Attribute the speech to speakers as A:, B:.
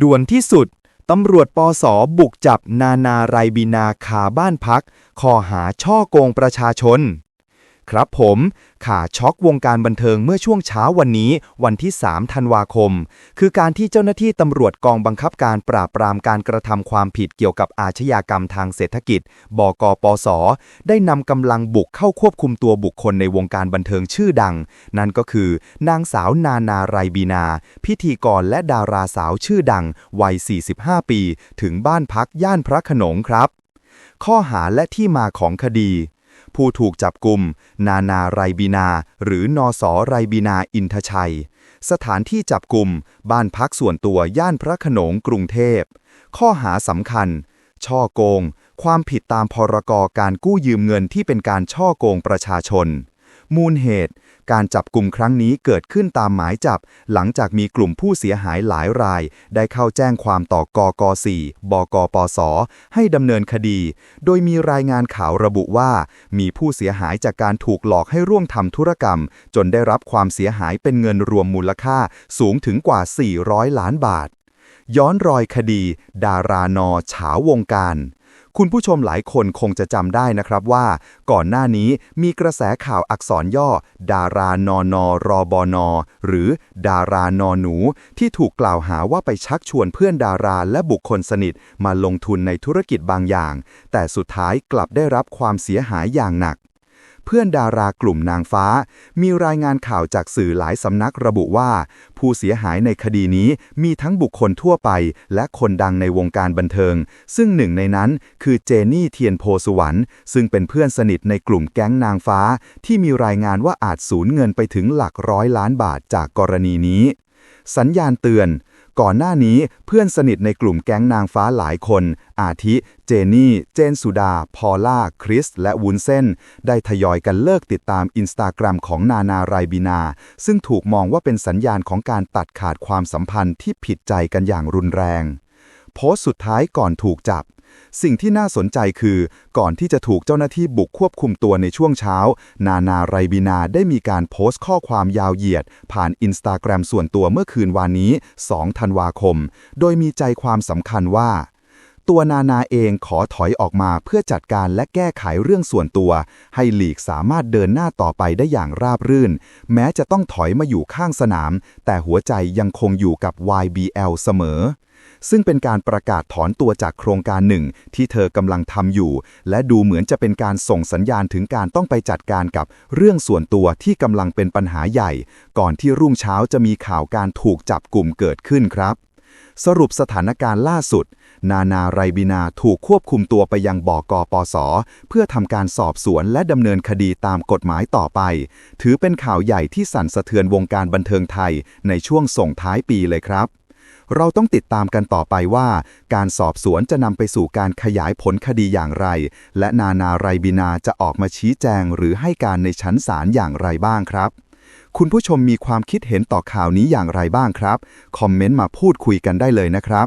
A: ด่วนที่สุด ตำรวจปสบุกจับนานาไรบินาคาบ้านพักข้อหาช่อโกงประชาชน ครับผมข่าช็อกวงการบันเทิงเมื่อช่วงเช้าวันนี้ วันที่ 3 ธันวาคม คือการที่เจ้าหน้าที่ตำรวจกองบังคับการปราบปรามการกระทำความผิดเกี่ยวกับอาชญากรรมทางเศรษฐกิจ บกปส ได้นำกำลังบุกเข้าควบคุมตัวบุคคลในวงการบันเทิงชื่อดัง นั่นก็คือ นางสาวนานาไรบีนา พิธีกรและดาราสาวชื่อดัง วัย 45 ปี ถึงบ้านพักย่านพระโขนงครับ ข้อหาและที่มาของคดี ผู้ถูกจับกลุ่มนานาไรบีนา หรือนอสอไรบีนาอินทชัย สถานที่จับกลุ่มบ้านพักส่วนตัวย่านพระขนงกรุงเทพ ข้อหาสำคัญ ช่อโกง ความผิดตามพรกการกู้ยืมเงินที่เป็นการช่อโกงประชาชน มูลเหตุ การจับกลุ่มครั้งนี้เกิดขึ้นตามหมายจับ หลังจากมีกลุ่มผู้เสียหายหลายราย ได้เข้าแจ้งความต่อกก4บกปส ให้ดำเนินคดี โดยมีรายงานข่าวระบุว่า มีผู้เสียหายจากการถูกหลอกให้ร่วมทำธุรกรรม จนได้รับความเสียหายเป็นเงินรวมมูลค่าสูงถึงกว่า 400 ล้านบาท ย้อนรอยคดี ดารานอเฉาวงการ คุณผู้ชมหลายคนคงจะจำได้นะครับว่า ก่อนหน้านี้มีกระแสข่าวอักษรย่อ ดารานอนอรอบอนอหรือ ดารานอหนู ที่ถูกกล่าวหาว่าไปชักชวนเพื่อนดาราและบุคคลสนิทมาลงทุนในธุรกิจบางอย่าง แต่สุดท้ายกลับได้รับความเสียหายอย่างหนัก เพื่อนดารากลุ่มนางฟ้า มีรายงานข่าวจากสื่อหลายสำนักระบุว่า ผู้เสียหายในคดีนี้มีทั้งบุคคลทั่วไป และคนดังในวงการบันเทิง ซึ่งหนึ่งในนั้นคือเจนี่เทียนโพสุวรรณซึ่งเป็นเพื่อนสนิทในกลุ่มแก๊งนางฟ้า ที่มีรายงานว่าอาจสูญเงินไปถึงหลักร้อยล้านบาทจากกรณีนี้ สัญญาณเตือน ก่อนหน้านี้เพื่อนสนิทในกลุ่มแก๊งนางฟ้าหลายคน อาทิ เจนี่ เจนสุดา พอล่า คริส และวุ้นเส้น ได้ทยอยกันเลิกติดตามอินสตาแกรมของนานาไรบินา ซึ่งถูกมองว่าเป็นสัญญาณของการตัดขาดความสัมพันธ์ที่ผิดใจกันอย่างรุนแรง โพสต์สุดท้ายก่อนถูกจับ สิ่งที่น่าสนใจคือ ก่อนที่จะถูกเจ้าหน้าที่บุกควบคุมตัวในช่วงเช้า นานาไรบินาได้มีการโพสต์ข้อความยาวเหยียด ผ่านอินสตาแกรมส่วนตัวเมื่อคืนวานนี้ 2 ธันวาคม โดยมีใจความสำคัญว่าตัวนานาเองขอถอยออกมาเพื่อจัดการและแก้ไขเรื่องส่วนตัว ให้หลีกสามารถเดินหน้าต่อไปได้อย่างราบรื่น แม้จะต้องถอยมาอยู่ข้างสนาม แต่หัวใจยังคงอยู่กับ YBL เสมอ ซึ่งเป็นการประกาศถอนตัวจากโครงการหนึ่งที่เธอกำลังทำอยู่ และดูเหมือนจะเป็นการส่งสัญญาณถึงการต้องไปจัดการกับเรื่องส่วนตัวที่กำลังเป็นปัญหาใหญ่ ก่อนที่รุ่งเช้าจะมีข่าวการถูกจับกลุ่มเกิดขึ้นครับสรุปสถานการณ์ล่าสุด นานาไรบินาถูกควบคุมตัวไปยังบกปส เพื่อทำการสอบสวนและดำเนินคดีตามกฎหมายต่อไป ถือเป็นข่าวใหญ่ที่สั่นสะเทือนวงการบันเทิงไทยในช่วงส่งท้ายปีเลยครับ เราต้องติดตามกันต่อไปว่า การสอบสวนจะนำไปสู่การขยายผลคดีอย่างไร และนานาไรบินาจะออกมาชี้แจงหรือให้การในชั้นศาลอย่างไรบ้างครับ คุณผู้ชมมีความคิดเห็นต่อข่าวนี้อย่างไรบ้างครับ คอมเมนต์มาพูดคุยกันได้เลยนะครับ